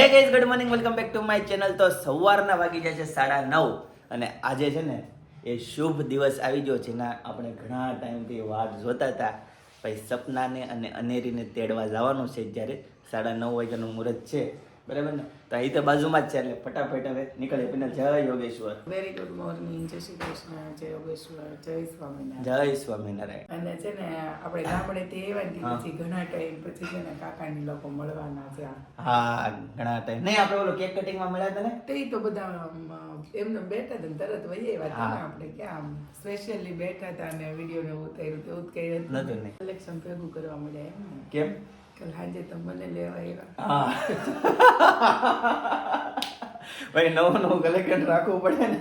Hey guys good morning welcome back to my channel તો સવારના વાગી જાય છે સાડા નવ અને આજે છે ને એ શુભ દિવસ આવી ગયો છે ના આપણે ઘણા ટાઈમથી વાટ જોતા હતા. ભાઈ સપનાને અને અનેરીને તેડવા જવાનું છે જ્યારે સાડા નવ વાગ્યાનું મુહૂર્ત છે. બરાબર ને? તો અહીં તો બાજુમાં જ છે એટલે ફટાફટ હવે નીકળે પેલા જય યોગેશ્વર. વેરી ગુડ મોર્નિંગ જય શ્રી કૃષ્ણ. જય યોગેશ્વર. જય સ્વામિનારાયણ. જય સ્વામિનારાયણ. અને છે ને આપણે ગામડે તે એવા ને પછી ઘણા ટાઈમ પછી છે ને કાકાની લોકો મળવાના છે હા ઘણા ટાઈમ નહીં આપણે ઓલો કેક કટિંગમાં મળ્યા હતા ને? તે તો બધા એમને બેઠા હતા તરત વહી આવ્યા હતા. આપણે ક્યાં સ્પેશિયલી બેઠા હતા અને વીડિયો ને ઉતાર્યું તેવું જ કઈ હતું. કલેક્શન ભેગું કરવા મળ્યા એમ કેમ? કાલ તો મને લેવા આવ્યા. ભાઈ, નવું નવું કલેક્શન રાખવું પડે ને.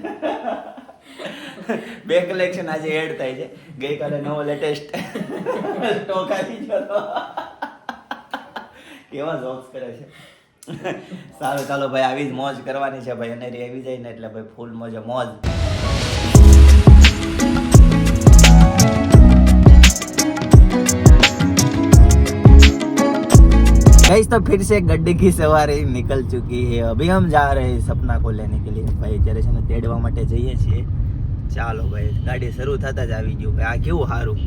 બે કલેક્શન આજે એડ થાય છે. ગઈકાલે નવો લેટેસ્ટ સ્ટોક આવી ગયો કેવા જોક્સ કરે છે. સારું, ચાલો ભાઈ, આવી જ મોજ કરવાની છે ભાઈ. અને એવી જાય ને એટલે ભાઈ ફૂલ મોજે, મોજ. गई तो फिर से गड्ढे की सवारी निकल चुकी है। अभी हम जा रहे हैं सपना को लेने के लिए। ભાઈ અત્યારે છે ને તેડવા માટે જઈએ છીએ ચાલો ભાઈ ગાડી શરૂ થતા જ આવી ગયું ભાઈ આ કેવું સારું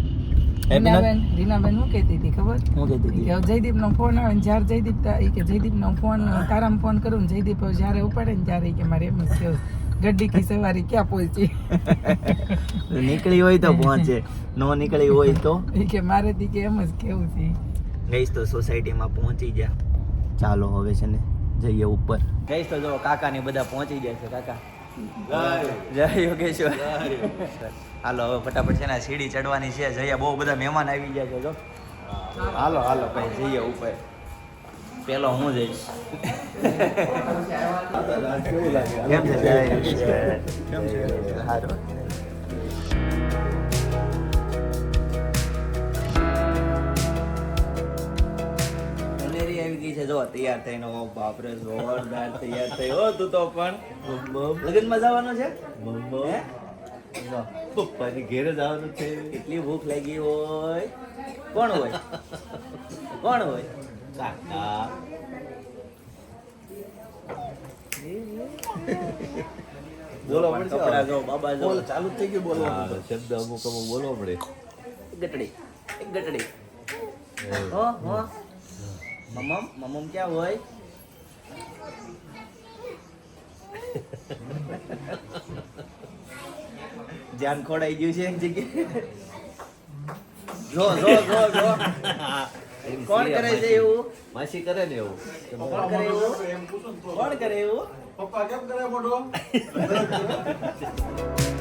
રીનાબેન રીનાબેન હું કહેતી હતી ખબર હું કહેતી હતી કે જયદીપ નો ફોન આવે ને જ્યારે જયદીપ કે જયદીપ નો ફોન તારામ ફોન કરું ને જયદીપ જ્યારે ઉપાડે ને ત્યારે કે મારે એમ જ ગડ્ડી કી સવારી ક્યાં પહોંચી? નીકળી હોય તો પહોંચે. નો નીકળી હોય તો? કે મારે તી કે એમ જ કેવું છે. ગઈશ તો સોસાયટીમાં પહોંચી ગયા. ચાલો હવે છે ને જઈએ ઉપર. ગઈશ તો જો કાકા ને બધા પહોંચી ગયા છે કાકા. જય યોગેશ્વર. હાલો હવે ફટાફટ છે ને સીડી ચડવાની છે. જઈએ બહુ બધા મહેમાન આવી ગયા છે જો. હાલો હાલો ભાઈ જઈએ ઉપર. પેલો હું જઈશ. કેમ છે જય યોગેશ્વર? કેમ છે? ગઈ છે. જો તૈયાર થઈને ઓ બાપ રે જોરદાર તૈયાર થઈ હો તું તો પણ. લગ્નમાં જવાનો છે? પપ્પાની ઘેર જવાનું છે. એટલી ભૂખ લાગી હોય. કોણ હોય? કોણ હોય? કાકા. બોલો કપડાં. જો બાબા જો. ચાલુ થઈ ગયું બોલો. શબ્દ અમુક અમુક બોલવા પડે. ગટડી. ગટડી. હો હો. મમમ મમમ ક્યાં હોય? ધ્યાન ખોડાઈ ગયું છે એક જગ્યાએ જો જો જો જો. કોણ કરે છે એવું? માસી કરે ને એવું. કોણ કરે એવું? કોણ કરે એવું? પપ્પા કેમ કરે મોટો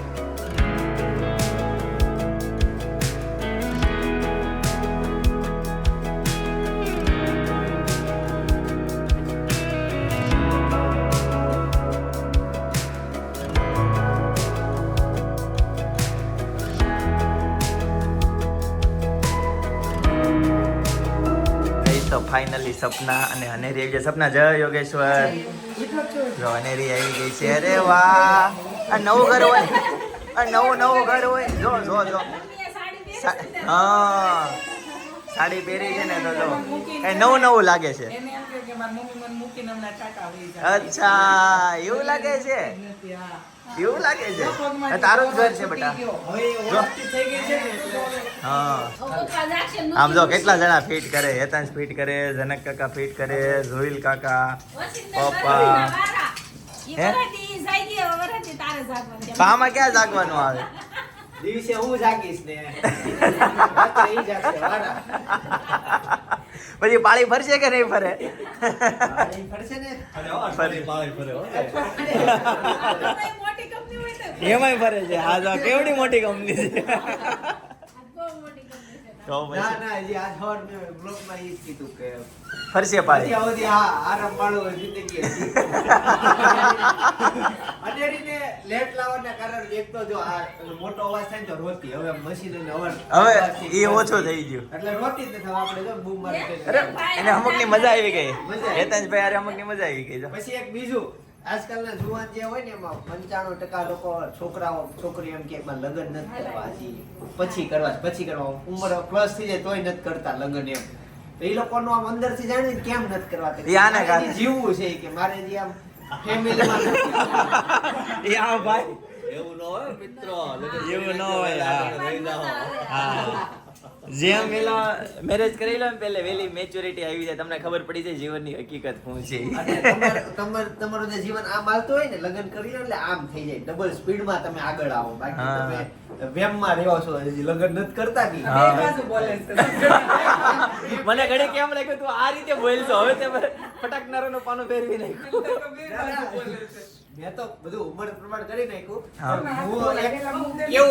તો સપના અને અનેરી આવી ગઈ સપના. જય યોગેશ્વર. જો અનેરી આવી ગઈ છે. અરે વાહ. આ નવું ઘર હોય. આ નવું નવું ઘર હોય. જો જો જો. હા. સાડી પહેરી છે ને તો જો એ નવું નવું લાગે છે. એને એમ કે કે મારી મમ્મી મને મૂકીને હમણાં ટાટા વહી જાય. અચ્છા એવું લાગે છે? એવું લાગે છે? તારું જ ઘર છે બેટા. હા. આમ જો કેટલા જણા ફિટ કરે હેતાંશ ફિટ કરે જનક કાકા ફિટ કરે જોઈલ કાકા પપ્પા. હે? આમાં ક્યાં જાગવાનું આવે? દિવસે હું જાગીશ ને? પછી પાળી ફરશે કે નહીં ફરે? એમાંય ફરે છે. હા કેવડી મોટી કંપની છે? ના ના હજી મેં ઈ કીધું કે ફરશે પાળી હજી સુધી આ આરામ વાળો જિંદગી હતી અનેરીને લેટ લાવવાના કારણે એક તો જો આ મોટો અવાજ થાય ને તો રોતી. હવે મશીન અને અવાજ હવે એ ઓછો થઈ ગયો. એટલે રોતી જ નથી આપણે જો બૂમ મારી અરે એને અમુકની મજા આવી ગઈ. મજા ભાઈ અરે અમુકની મજા આવી ગઈ પછી એક બીજું. આજકાલના જુવાન જે હોય ને એમાં પંચાણું ટકા લોકો છોકરાઓ છોકરી એમ કે એમાં લગ્ન નથી કરવા પછી કરવા પછી કરવા. ઉંમર પ્લસ થઈ જાય તોય નથી કરતા લગ્ન એમ. તો એ લોકોનું આમ અંદરથી જાણે કેમ નથી કરવા જીવવું છે કે મારે જે આમ ફેમિલીમાં આ ભાઈ. એવું ન હોય મિત્રો. એવું ન હોય, હા. જેમ પેલા મેરેજ કરી લો પેલે વેલી મેચ્યોરિટી આવી જાય. તમને ખબર પડી જાય જીવનની હકીકત શું છે. અને તમારે તમારે તમારું જે જીવન આમ હાલતું હોય ને લગ્ન કરી લો એટલે આમ થઈ જાય. ડબલ સ્પીડમાં તમે આગળ આવો. બાકી તમે તમે વેમમાં રહેવા છો. હજી લગ્ન નથી કરતા કે હા. બે બાજુ બોલે મને ઘડે કેમ લાગ્યું? તું આ રીતે બોલશો. હવે તમે ફટાકનારાનો પાનો ફેરવી નાખ્યું. બે બાજુ બોલે છે મેં તો બધું ઉંમર પ્રમાણ કરી નાખ્યું. હા. હું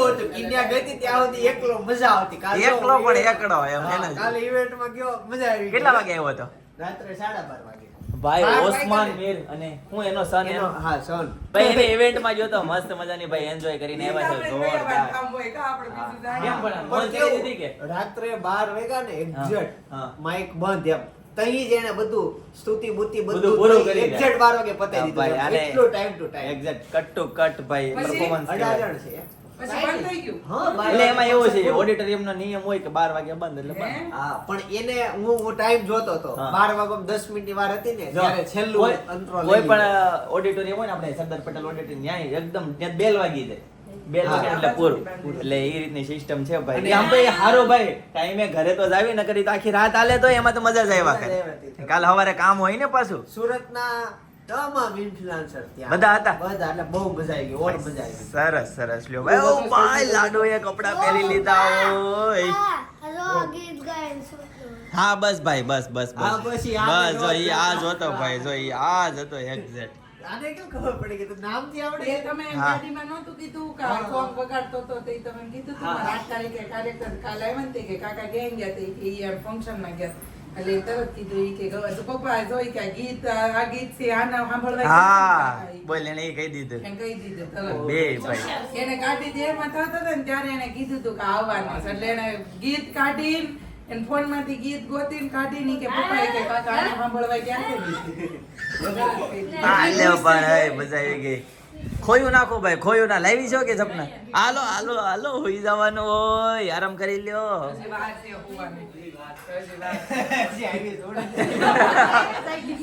હતું કિન્યા ગઈ ત્યાં સુધી એકલો મજા આવતી. કાલે એકલો પણ એકડો એમ, હા, એને જ. કાલે ઇવેન્ટમાં ગયો મજા આવી કેટલા વાગે આવ્યો હતો? રાત્રે સાડા બાર વાગે. ભાઈ બાર ઓસ્માન વાગે ને? મીર અને હું એનો સન એનો હા સન ભાઈ એને ઇવેન્ટમાં ગયો તો મસ્ત મજાની ભાઈ એન્જોય કરીને આવ્યા છે. જોરદાર. રાત્રે બાર વાગ્યા ને એક્ઝેક્ટ હા. માઇક બંધ એમ. તઈ જ એને બધું સ્તુતિ બુતિ બધું પૂરું કરી. એક્ઝેક્ટ બાર વાગે પતાવી દીધું આને- એટલો time to time exact cut to cut ભાઈ પરફોર્મન્સ અડાજણ છે. પછી બંધ થઈ ગયું. હા બાર એટલે એમાં એવું છે ઓડિટોરિયમ નો નિયમ હોય કે બાર વાગે બંધ એટલે હા? પણ એને હું હું ટાઈમ જોતો હતો. બાર વાગે દસ મિનિટની વાર હતી ને છેલ્લું કોઈ- અંતરો કોઈ લઈ પણ ઓડિટોરિયમ હોય ને આપણે સરદાર પટેલ ઓડિટોરિયમ ન્યાય એકદમ ત્યાં બેલ વાગી જાય. બેલ હા. એટલે પૂરું. એટલે એ રીતની સિસ્ટમ છે ભાઈ. આમ ભાઈ હારો ભાઈ. ટાઈમે ઘરે તો જાવી ન કરી તો આખી રાત હાલે તો એમાં તો મજા જ આવ્યા કરે. કાલ સવારે કામ હોય ને પાછું. સુરતના તમામ ઇન્ફ્લુએન્સર ત્યાં. બધા હતા? બધા એટલે બહુ મજા આવી ગઈ ઓર મજા આવી સરસ સરસ. લ્યો ભાઈ. ઓ ભાઈ લાડો એ કપડા પહેરી લીધા ઓય. હેલો ગીત ગાયન હા બસ ભાઈ બસ બસ હા, બસ પછી આ બસ જો આ જ હતો ભાઈ જો આ જ હતો એક્ઝેક્ટ આને કેમ ખબર પડી કે નામથી આવડે? તમે ગાડીમાં નહોતું કીધું કે આ વગાડતો હતો તે તમે કીધું હતું? આઠ તારીખે કાર્યક્રમ કાલે આવ્યા કે કાકા ક્યાં ગયા તે? કે ઈ એમ ગયા. એટલે એ તરત કીધું ઈ કે ગવા તો પપ્પા જોઈ કે ગીત આ ગીત છે આના સાંભળવા હા. બોલ એને કહી દીધું. એને કહી દીધું તરત. બે ભાઈ. એને કાઢી દેરમાં થતો ને ત્યારે એને કીધું હતું કે આવવાનું એટલે એને ગીત કાઢીને એને ફોનમાંથી ગીત ગોતીને કાઢીને કે પપ્પા કે કાકા આને સાંભળવા ક્યાં હા લે પણ હે મજા આવી ગઈ. ખોયું નાખો ભાઈ ખોયું ના. લાવી છો કે સપના? હાલો હાલો હાલો હોઈ જવાનું હોય. આરામ કરી લ્યો.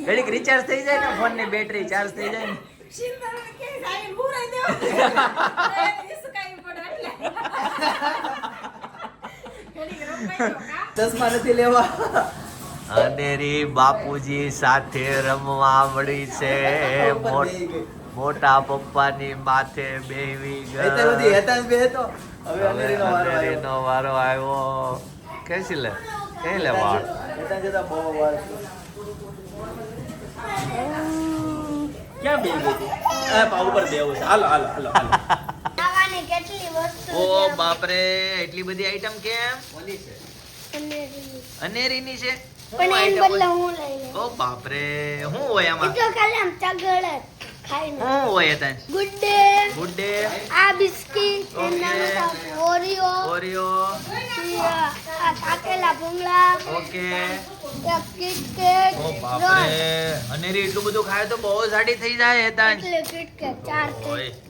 ઘડીક રિચાર્જ થઈ જાય ને ફોનની બેટરી ચાર્જ થઈ જાય ને. ચશ્મા નથી લેવા. અંધેરી બાપુજી સાથે રમવા મળી છે. મોટ- પપ્પાની માથે બેહવી ગઈ. અંધેરીનો વારો આવ્યો. કેસી લે? કે લે વાળ? ક્યાં બેહી ગઈ હતી? આ પા ઉપર છે. હાલો હાલો હાલો. ઓ બાપરે એટલી બધી આઈટમ કેમ? અને અનેરીની છે? ઓ બાપરે શું હોય આમાં? તો ખાલી આમ ચગડ ખાઈને શું હોય હતા ગુડ ડે ગુડ ડે આ બિસ્કિટ એના ઓરિયો. ઓરિયો. આ કાકેલા ભૂંગળા. ઓકે. કિટકેટ. ઓ બાપરે અનેરી એટલું બધું ખાય તો બહુ જાડી થઈ જાય હેતા એટલે કિટકેટ ચાર કિટકેટ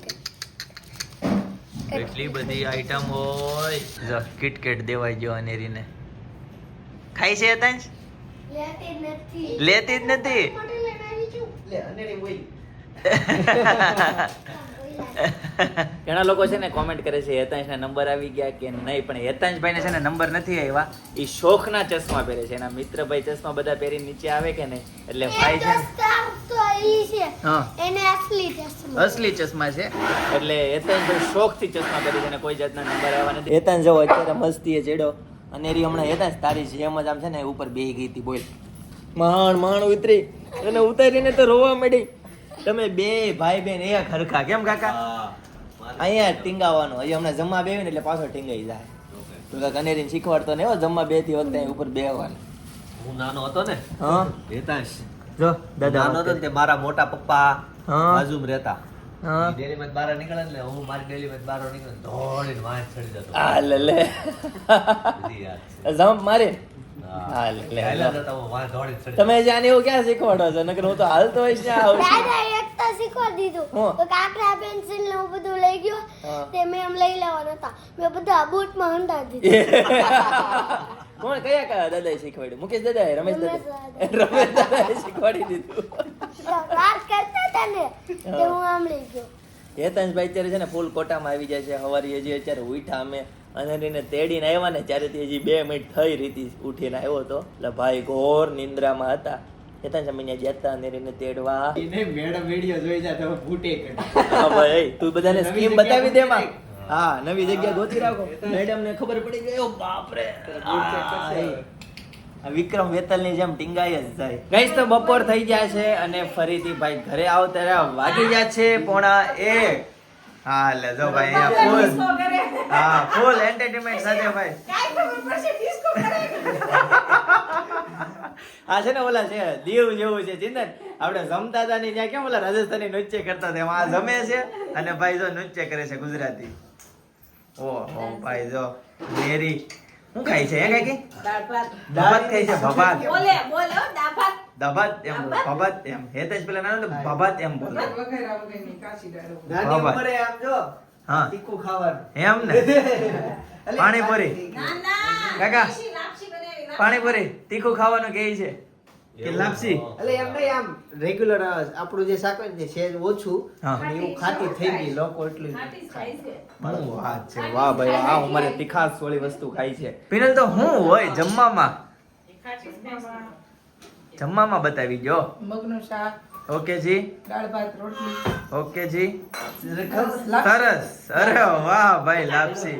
એટલી બધી આઈટમ હોય. જો કિટકેટ દેવાઈ ગયો અનેરીને. ખાઈ છે તંજ? લેતી જ નથી. ઘણા લોકો છે ને કોમેન્ટ કરે છે હેતાંશ ના નંબર આવી ગયા કે નહીં? પણ હેતાંશ ભાઈ ને છે ને નંબર નથી આવ્યા. એ શોખના ચશ્મા પહેરે છે. એના મિત્ર ભાઈ ચશ્મા બધા પહેરી નીચે આવે કે નહીં? એટલે ભાઈ છે ને ઈ છે. હા. એને અસલી ચશ્મા. અસલી ચશ્મા છે. એટલે શોખ શોખથી ચશ્મા કરી છે અને કોઈ જાતના નંબર આવવા નથી. હેતાંશ જો અત્યારે મસ્તી ચેડો અને એરી હમણાં હેતાંશ તારી જેમ જ આમ છે ને ઉપર બેહી ગઈ હતી બોલ. માણ માણ ઉતરી. અને ઉતારીને તો રોવા મળી તમે બે ભાઈ બેન એ ખરખા કેમ કાકા? અહીંયા ટીંગાવાનું. અહીંયા હમણાં જમવા બેવી ને એટલે પાછો ટીંગાઈ જાય. તું કાંઈક અનેરીને શીખવાડતો ને હો જમવા બેથી વખતે અહીં ઉપર બેહવાનું. હું નાનો હતો ને હા? હેતાંશ જો નાનો હતો ને તે મારા મોટા પપ્પા. બાજુમાં રહેતા. હા. ડેલી માં નીકળે ને હું મારી નીકળે દોડીને ચડી જતો. લે લે. જમ્પ મારી. તમે એવું ક્યાં શીખવાડો છો? નકર હું તો હાલતો હોઈશ ને આવું એક તો શીખવાડી દીધું. તો પેન્સિલ ને હું બધું લઈ ગયો. તે મેં એમ લઈ લેવાના હતા. મેં બધા બૂટમાં દીધું. કોણ કયા કયા દાદાએ શીખવાડ્યું? મુકેશ દાદાએ રમેશ દાદા રમેશ દાદાએ શીખવાડી દીધું. વાત કરતા હતા ને હું સાંભળી ગયો. હેતાંશભાઈ અત્યારે છે ને ફૂલ કોટામાં આવી જાય છે. હવારી હજી અત્યારે ઉઠા અમે. અંધારીને તેડીને આવ્યા ને ત્યારે તે હજી બે મિનિટ થઈ રીતી ઉઠીને આવ્યો હતો. એટલે ભાઈ ઘોર નિંદ્રામાં હતા. અમે ત્યાં જતા અંધેરીને તેડવા. એને મેડમ વીડિયો જોઈ જા તો ફૂટે હા ભાઈ તું બધાને સ્કીમ બતાવી દે માં હા નવી જગ્યા ગોતી રાખો. મેડમ ને ખબર પડી ગઈ ઓ બાપ રે વિક્રમ વેતલની જેમ ટીંગાઈ જ જાય. ગઈશ તો બપોર થઈ ગયા છે અને ફરીથી ભાઈ ઘરે આવો ત્યારે વાગી ગયા છે પોણા એક. હા લે જો ભાઈ અહીંયા ફૂલ હા ફૂલ એન્ટરટેનમેન્ટ સાથે ભાઈ. આ છે ને ઓલા છે દીવ જેવું છે ચિંતન. આપણે જમતા હતા ને ત્યાં કેમ ઓલા રાજસ્થાની નૃત્ય કરતા હતા? એમાં આ જમે છે અને ભાઈ જો નૃત્ય કરે છે ગુજરાતી. ઓહો ભાઈ જો મેરી. શું ખાય છે એ કઈ ભભાત ખાય છે ભભાત. એમ બોલો, ભભાત એમ. હેતેશ પેલા ના તો ભભાત એમ બોલે. નાની બાબા. આમ જો હા. તીખું ખાવાનું. એમ ને? અલે, પાણીપુરી. કાકા પાણીપુરી તીખું ખાવાનું કે છે? કે લાપસી? એટલે એમ નહીં આમ રેગ્યુલર આપણું જે શાક હોય છે ઓછું એવું ખાટી થઈ ગઈ લોકો એટલું શું વાત છે. વાહ ભાઈ આ અમારે તીખાસ વાળી વસ્તુ ખાય છે. પિનલ તો હું હોય જમવામાં? જમવામાં. બતાવી ગયો મગનું શાક ઓકે જી. દાળ ભાત રોટલી. ઓકે જી. સરસ. અરે વાહ ભાઈ લાપસી.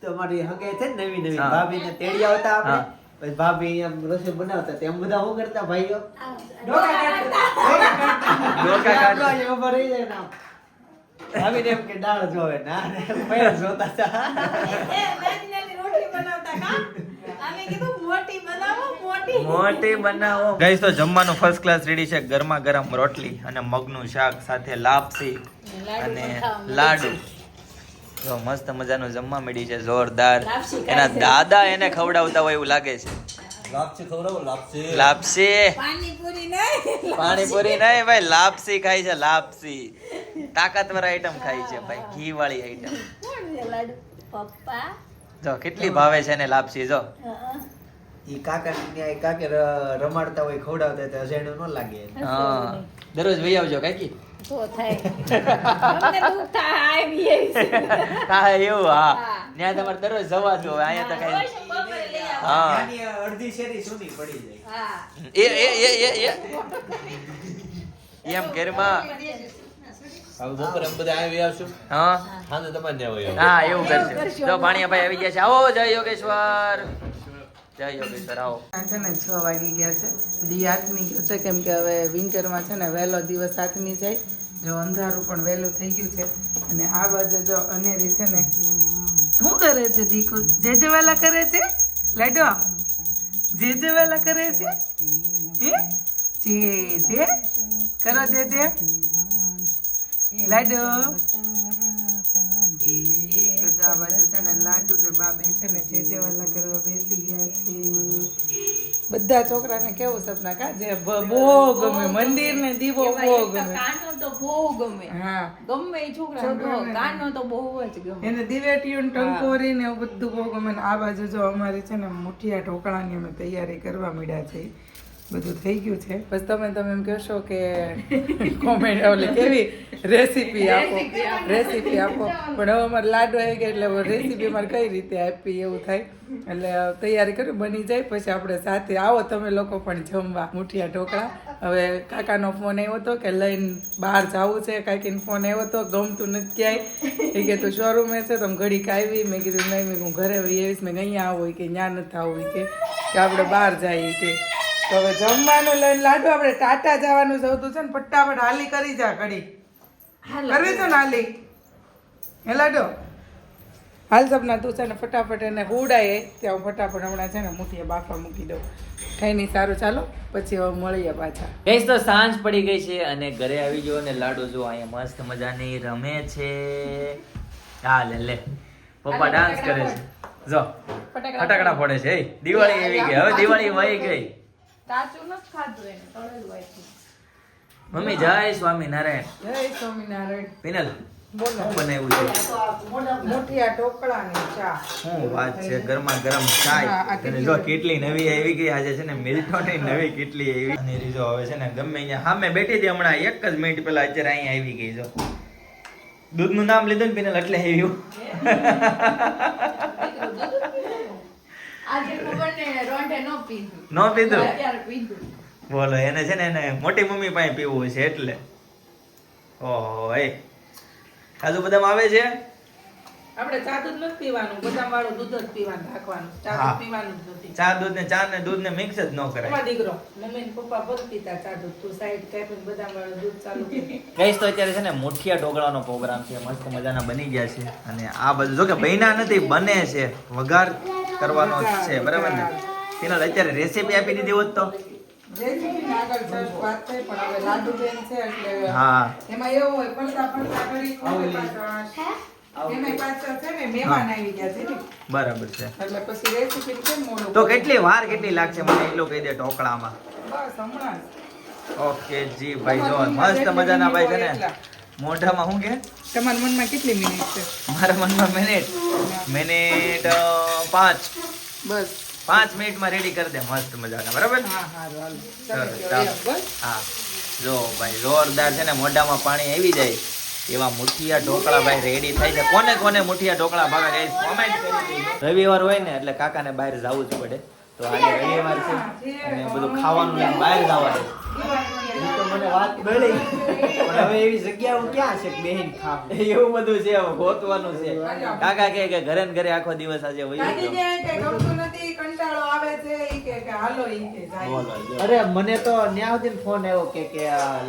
તમારી હગે છે નવી નવી. ભાભીને તેડી આવતા આપણે? પછી ભાભી અહીંયા રસોઈ બનાવતા તેમ બધા શું કરતા ભાઈઓ? ભાભી એમ કે દાળ જોવે ના પહેલા જોતા હતા. મોટી બનાવો ગઈસ તો જમવાનું ફર્સ્ટ ક્લાસ રેડી છે. ગરમા ગરમ રોટલી અને મગનું શાક સાથે લાપસી અને લાડુ. જો મસ્ત મજાનું જમવા મળી છે જોરદાર. એના દાદા એને ખવડાવતા હોય એવું લાગે છે. લાપસી ખવડાવો લાપસી. લાપસી. પાણીપુરી નહીં. ભાઈ લાપસી ખાય છે લાપસી. તાકાતવર આઈટમ ખાય છે ભાઈ ઘી વાળી આઈટમ કોણ છે લાડુ? પપ્પા? જો કેટલી ભાવે છે ને લાપસી જો. ઈ કાકા ને કાકે રમાડતા હોય ખવડાવતા હોય ન લાગે. હા. દરરોજ વહી આવજો કાકી. તો થાય. અમને થાય હા એવું હા. ત્યાં તમારે દરરોજ જવાતું હવે અહીંયા તો કઈ. હા. અડધી શેરી સુધી પડી જાય. એ એ એ એ એ. એમ ઘરમાં. હવે બપોરે અમે બધા આવી આવશું. હા. તો તમારે હોય. હા એવું કરશે જો ભાણિયાભાઈ આવી ગયા છે. આવો જય યોગેશ્વર. જય યોગેશ્વર આવો. છે ને છ વાગી ગયા છે. દી આથમી ગયો છે કેમ કે હવે વિન્ટરમાં છે ને વહેલો દિવસ આઠમી જાય. જો અંધારું પણ વહેલું થઈ ગયું છે. અને આ બાજુ જો અનેરી છે ને, શું કરે છે દીકુ? જે જે વાલા કરે છે? લાડો? જે જે વાલા કરે છે? એ જે જે કરો જે જે લાડો આ બાજુ છે ને લાડુ ને બાબે છે ને જે જે વાલા કરવા બેસી ગયા છે. બધા છોકરાને કેવું સપના કા? જે બહુ ગમે. મંદિર ને દીવો બહુ ગમે. કાનો તો બહુ ગમે. હા. ગમે એ છોકરા કાનો તો બહુ જ ગમે. એને દિવેટીઓ ને ટંકોરી ને બધું બહુ ગમે. આ બાજુ જો અમારે છે ને મુઠિયા ઢોકળાની અમે તૈયારી કરવા માંડ્યા છે બધું થઈ ગયું છે. બસ તમે તમે એમ કહેશો કે કોમેન્ટ એટલે કેવી રેસીપી આપો. રેસીપી આપો. પણ હવે અમારે લાડુ આવી ગયા એટલે રેસીપી અમારે કઈ રીતે આપી એવું થાય. એટલે તૈયારી કરી બની જાય. પછી આપણે સાથે આવો તમે લોકો પણ જમવા. મુઠિયા ઢોકળા. હવે કાકાનો ફોન આવ્યો હતો કે લઈને બહાર જવું છે. કાકીનો ફોન આવ્યો હતો ગમતું નથી ક્યાંય. એ કે તું શોરૂમે છે તમે ઘડીક આવી. મેં કીધું નહીં મેં હું ઘરે આવીશ. મેં અહીંયા આવું. કે ત્યાં નથી આવું કે કે આપણે બહાર જઈએ. કે તો હવે જમવાનું લઈને લાડુ આપણે ટાટા જવાનું જવું છે ને ફટાફટ હાલી કરી જા કડી કરવી છે ને હાલી? હે લાડો? હાલ સપના તું છે ને ફટાફટ એને હુડાય ત્યાં હું ફટાફટ હમણાં છે ને મૂકીએ બાફા મૂકી દઉં. કઈ નહીં સારું ચાલો. પછી હવે મળીએ પાછા. ગઈશ તો સાંજ પડી ગઈ છે અને ઘરે આવી ગયો અને લાડુ જો અહીંયા મસ્ત મજાની રમે છે. હા લે લે. પપ્પા ડાન્સ કરે છે. જો ફટાકડા ફોડે. છે. દિવાળી આવી ગઈ. હવે દિવાળી વહી ગઈ. કાચું નથી ખાધું એને તળેલું આપ્યું મમ્મી જય સ્વામિનારાયણ. જય સ્વામિનારાયણ. પિનલ બોલો. બનાવ્યું છે? મોટી આ ઢોકળા ચા. શું વાત છે ગરમા ગરમ ચાય. અને જો કેટલી નવી આવી ગઈ આજે છે ને મિલ્ટોની નવી કેટલી આવી. અને રીજો હવે છે ને ગમે અહીંયા સામે બેઠી હતી હમણાં એક જ મિનિટ પહેલા અત્યારે અહીંયા આવી ગઈ જો. દૂધનું નામ લીધું ને પિનલ એટલે આવ્યું આજે ખબર રોંઢે નો પીધું. ન પીધું? અત્યારે પીધું. બોલો એને છે ને એને મોટી મમ્મી પાસે પીવું છે એટલે. ઓહો એ. કાજુ બદામ આવે છે? આપણે ચા દૂધ નથી પીવાનું બદામ વાળું દૂધ જ પીવાનું રાખવાનું ચા દૂધ પીવાનું જ નથી. ચા દૂધ ને ચા ને દૂધ ને મિક્સ જ ન કરાય. મારા દીકરો મમ્મી ને પપ્પા બંધ પીતા ચા દૂધ. તું સાઈડ કાપીને બદામ વાળું દૂધ ચાલુ ગઈસ તો અત્યારે છે ને મુઠિયા ઢોકળાનો પ્રોગ્રામ છે મસ્ત મજાના બની ગયા છે. અને આ બધું જો કે બૈના નથી બને છે. વઘાર કરવાનો છે બરાબર ને? પિનલ અત્યારે રેસીપી આપી દીધી હોત તો? છે હા. એમાં એવું હોય પડતા પડતા ઘડી પાછળ. એમાં પાછળ છે ને મહેમાન આવી ગયા છે ને. બરાબર છે. એટલે પછી રેસીપી કેમ મોડું તો કેટલી વાર કેટલી લાગશે મને એટલું કહી દે ઢોકળામાં? બસ ઓકે જી ભાઈ જો મસ્ત મજાના ભાઈ છે ને. મોઢામાં શું કે? તમારા મનમાં કેટલી મિનિટ છે? મારા મનમાં મિનિટ મિનિટ પાંચ. બસ. પાંચ મિનિટમાં રેડી કરી દે. મસ્ત મજાના. બરાબર? હા હા સરસ, હા. જો ભાઈ જોરદાર છે ને મોઢામાં પાણી આવી જાય. એવા મુઠિયા ઢોકળા ભાઈ રેડી થાય છે. કોને કોને મુઠિયા ઢોકળા ભાવે ગાઈસ કોમેન્ટ કરી રવિવાર હોય ને એટલે કાકાને બહાર જવું જ પડે. તો આજે રવિવાર છે અને બધું ખાવાનું બહાર જવાનું મને વાત પણ હવે એવી જગ્યાઓ ક્યાં છે કે બેહીન ખાવ? એવું બધું છે ગોતવાનું છે. કાકા કે કે ઘરે ને ઘરે આખો દિવસ આજે વહી ગયો. કે કે ગમતું નથી કંટાળો આવે છે ઈ કે કે હાલો ઈ કે જાય. અરે મને તો ન્યા સુધી ફોન આવ્યો કે કે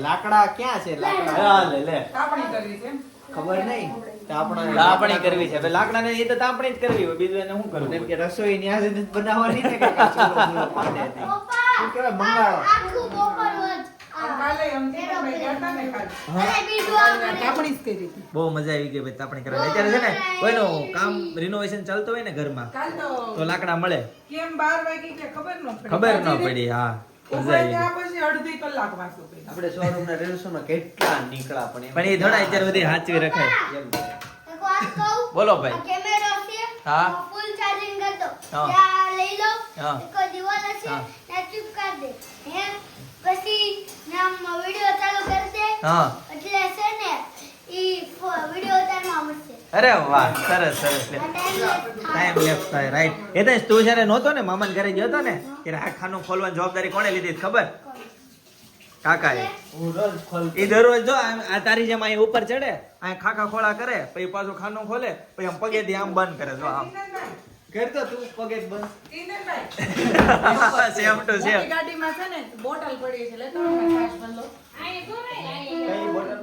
લાકડા ક્યાં છે લાકડા? હા, લે લે. કાપણી કરવી છે ખબર નહીં. તો આપણે તાપણી કરવી છે. લાકડા ને એ તો તાપણી જ કરવી હોય. બીજું એને શું કરવું એમ કે રસોઈ ન્યા જ બનાવવાની ને કે કાંઈ? ને કરી. બહુ મજા આવી ગઈ ભાઈ તાપણી અત્યારે છે ને કોઈનું કામ રિનોવેશન ચાલતું હોય ને ઘરમાં તો તો લાકડા મળે. કેમ બાર વાગી કે ખબર ન પડી. ખબર ન પડી હા. આપણે શોરૂમ ના રેલસોમાં કેટલા નીકળ્યા પણ પણ એ થોડા અત્યારે બધી હાચવી રખાય. એક? બોલો ભાઈ. કેમેરો છે હા. ફૂલ ચાર્જિંગ કરતો હા. ત્યાં લઈ લો. હા. કોઈ દિવાલ છે હા. ચૂપ કર દે. હે? પછી વિડિયો ચાલુ હા. એટલે છે ને ઈ વિડિયો ઉતારવા મળશે. અરે વાહ સરસ સરસ. ટાઈમ ટાઈમ લેફ્ટ થાય. રાઈટ એ તો તું જ્યારે નહોતો ને મામાને ઘરે ગયો હતો ને ત્યારે આ ખાનું ખોલવાની જવાબદારી કોણે લીધી ખબર? કાકાએ. એ દરરોજ જો આ તારી જેમ અહીં ઉપર ચડે અહીં ખાખા ખોળા કરે પછી પાછું ખાનું ખોલે પછી આમ પગેથી આમ બંધ કરે જો આમ. કરતો તું પગે બંધ. Inderbhai, same to same. ગાડીમાં છે ને બોટલ પડી છે લે તો ને છાશ બદલો. આય જો ને આય કઈ બોટલ.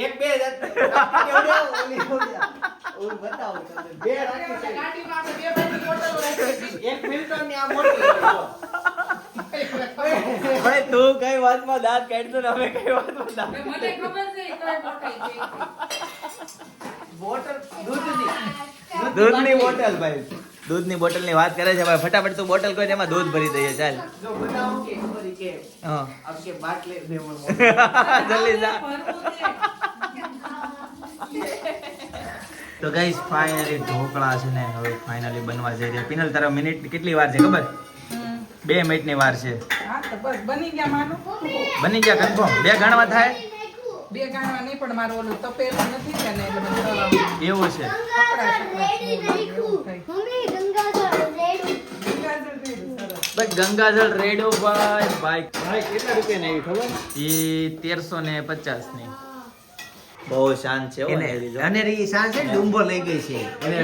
એક બે બતાવું બે રાખી છે. ગાડીમાં આપણે બે બાજુ બોટલો રાખી છે. એક ફિલ્ટરની આ મોટી. ભાઈ તું કઈ વાતમાં દાંત કાઢતો ને અમે કઈ વાતમાં દાંત મને ખબર છે બોટલ દૂધની. દૂધની બોટલ. ભાઈ. દૂધની બોટલની વાત કરે છે ભાઈ. ફટાફટ તું બોટલ કોઈ એમાં દૂધ ભરી દઈએ ચાલ. જલ્દી જા. તો ગાઈસ ફાઇનલી ઢોકળા છે ને હવે ફાઇનલી બનવા જઈ રહ્યા. પિનલ તારા મિનિટ કેટલી વાર છે ખબર. બે મિનિટની વાર છે. હા તો બસ બની ગયા માનું. બની ગયા કન્ફર્મ બે ગણવા થાય? બે ગાણવા નહીં પણ મારું ઓલું તપેલું નથી છે ને એટલે એવું છે. ગંગાજળ રેડી. નાખ્યું મમ્મી ગંગાજળ રેડી. ગંગાજળ રેડી, સરસ. ભાઈ ગંગાજળ રેડો ભાઈ ભાઈ. ભાઈ કેટલા રૂપિયા ની ખબર? એ તેરસો ને પચાસની બહુ શાંત છે. અને રી શાંત છે ડુંબો લઈ ગઈ છે. એને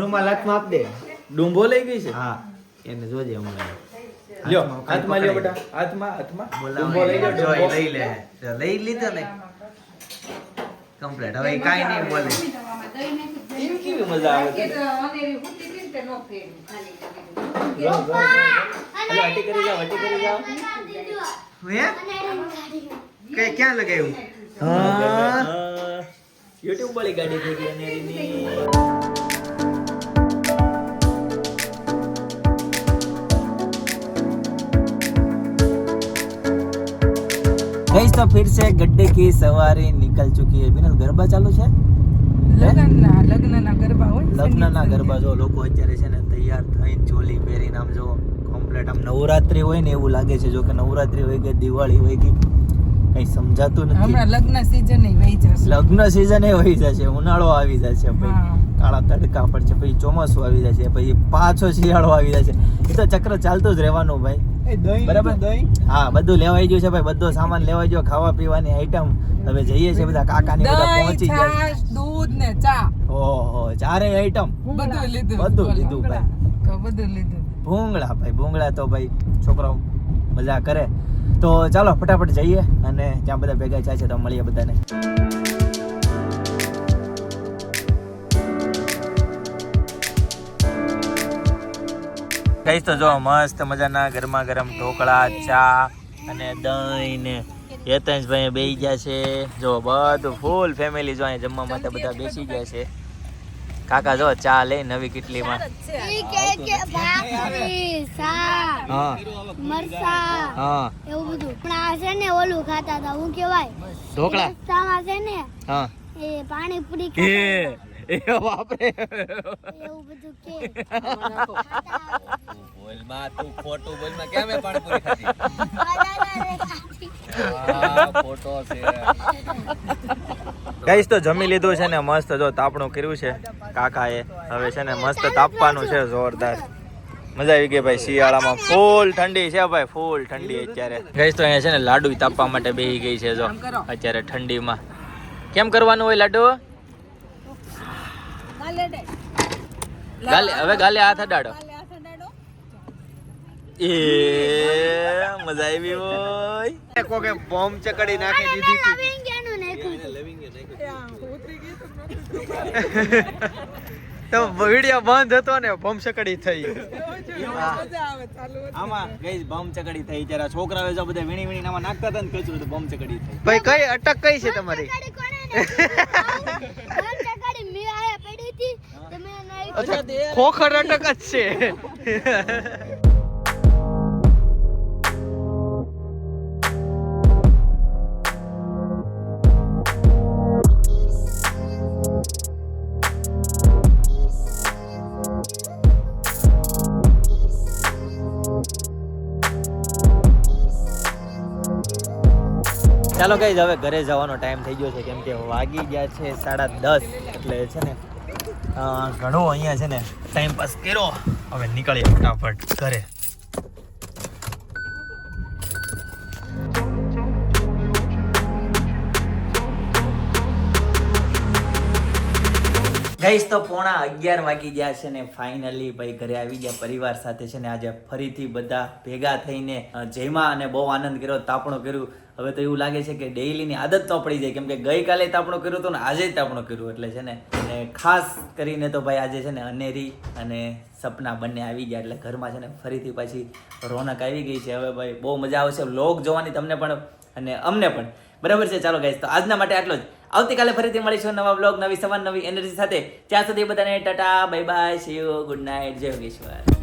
રૂમાલ હાથમાં આપ દે. ડુંબો લઈ ગઈ છે? હા. એને જોજે હમણાં. લ્યો હાથમાં લ્યો બેટા. હાથમાં હાથમાં. બોલાવો લઈ લો. જો લઈ લે લઈ લીધો ને કમ્પ્લીટ. હવે કાઈ નહીં બોલે. એમ કેવી મજા આવે કે અનેરી હુતી હતી ને તે નો ફેરવી. ખાલી હટી કરી જાવ હટી કરી જાઓ. હે કઈ ક્યાં લગાવ્યું? હા. યુટ્યુબ વાળી ગાડી થઈ ગઈ અનેરીની. તો फिर से गड्ढे की सवारी निकल चुकी है बिना गरबा चालू છે લગ્નના લગ્નના ગરબા હોય ને, લગ્નના સંગીત ગરબા જો લોકો અત્યારે છે ને તૈયાર થઈને ચોલી પહેરીને આમ જો કમ્પ્લેટ આમ નવરાત્રી હોય ને એવું લાગે છે જો કે નવરાત્રી હોય કે દિવાળી હોય કે કઈ સમજાતું નથી હમણાં લગ્ન સીઝન વહી જશે લગ્ન સિઝન એ હોઈ જશે ઉનાળો આવી જશે હા. પછી કાળા તડકા પડશે પછી ચોમાસું આવી જશે પછી પાછો શિયાળો આવી જશે એ તો ચક્ર ચાલતું જ રહેવાનું ભાઈ બરાબર? હા બધું લેવાઈ ગયું છે ભાઈ. બધો સામાન લેવાઈ ગયો. ખાવા પીવાની આઈટમ હવે જઈએ છે બધા કાકાની બધા દહીં પહોંચી ગયા. છાશ દૂધ ને ચા. ઓહો ચારે આઈટમ બધું લીધું. બધું લીધું ભાઈ. બધું લીધું. ભૂંગળા ભાઈ ભૂંગળા તો ભાઈ છોકરાઓ મજા કરે. તો ચાલો ફટાફટ જઈએ અને ત્યાં બધા ભેગા થાય છે તો મળીએ બધાને. કહીશ તો જો મસ્ત મજાના ગરમા ગરમ ઢોકળા ચા અને દહીં ને. હેતંશભાઈ બેસી ગયા છે. જો બધું ફૂલ ફેમિલી જો અહીંયા જમવા માટે બધા બેસી ગયા છે. કાકા જો ચા લે નવી કેટલીમાં. ઈ કે કે ભાખરી શાક હા. મરસા હા. એવું બધું પણ આ છે ને ઓલું ખાતા હતા હું. કેવાય ઢોકળા રસ્તામાં છે ને પાણીપુરી એવું બધું કે. બોલમાં તું ખોટું બોલમાં કેમ એ પાણીપુરી ખાધી. આ છે. ગાઈસ તો જમી લીધું છે ને મસ્ત જો તાપણું કર્યું છે. કાકાએ હવે છે ને મસ્ત તાપવાનું છે જોરદાર. મજા આવી ગઈ ભાઈ શિયાળામાં ફૂલ ઠંડી છે ભાઈ ફૂલ ઠંડી અત્યારે. ગાઈસ તો અહીંયા છે ને લાડુ તાપવા માટે બેસી ગઈ છે જો અત્યારે ઠંડીમાં. કેમ કરવાનું હોય લાડુ? ગાલે હવે ગાલે હાથ અડાડો. એ મજા આવી હોય કોકે બોમ્બ ચકડી નાખી દીધી તો. વિડિયો બંધ હતો ને બોમ્બ ચકડી થઈ. આમાં ગઈ બમ ચકડી થઈ. ત્યારે છોકરાઓ જો બધા વીણી વીણી આમાં નાખતા હતા ને કચરું તો બમ ચકડી થઈ. ભાઈ કઈ અટક કઈ છે તમારી. ખોખર અટક જ છે. ચાલો કઈ હવે ઘરે જવાનો ટાઈમ થઈ ગયો છે. કેમ કે વાગી ગયા છે સાડા દસ એટલે છે ને ઘણો અહીંયા છે ને ટાઈમ પાસ કર્યો. હવે નીકળીએ ફટાફટ ઘરે. ગઈશ તો પોણા અગિયાર વાગી ગયા છે ને ફાઇનલી ભાઈ ઘરે આવી ગયા પરિવાર સાથે છે ને આજે ફરીથી બધા ભેગા થઈને જયમાં અને બહુ આનંદ કર્યો, તાપણું કર્યું. હવે તો એવું લાગે છે કે ડેઈલીની આદત તો પડી જાય. કેમ કે ગઈકાલે તાપણું કર્યું હતું ને આજે તાપણો કર્યું એટલે છે ને. અને ખાસ કરીને તો ભાઈ આજે છે ને અનેરી અને સપના બંને આવી ગયા એટલે ઘરમાં છે ને ફરીથી પાછી રોનક આવી ગઈ છે. હવે ભાઈ બહુ મજા આવશે. લોક જોવાની તમને પણ અને અમને પણ. બરાબર છે? ચાલો ગાઈસ તો આજના માટે આટલો જ. આવતીકાલે ફરીથી મળીશું નવા બ્લોગ નવી સવાર નવી એનર્જી સાથે. ત્યાં સુધી બધાને tata bye bye Shiv good night જય યોગેશ્વર.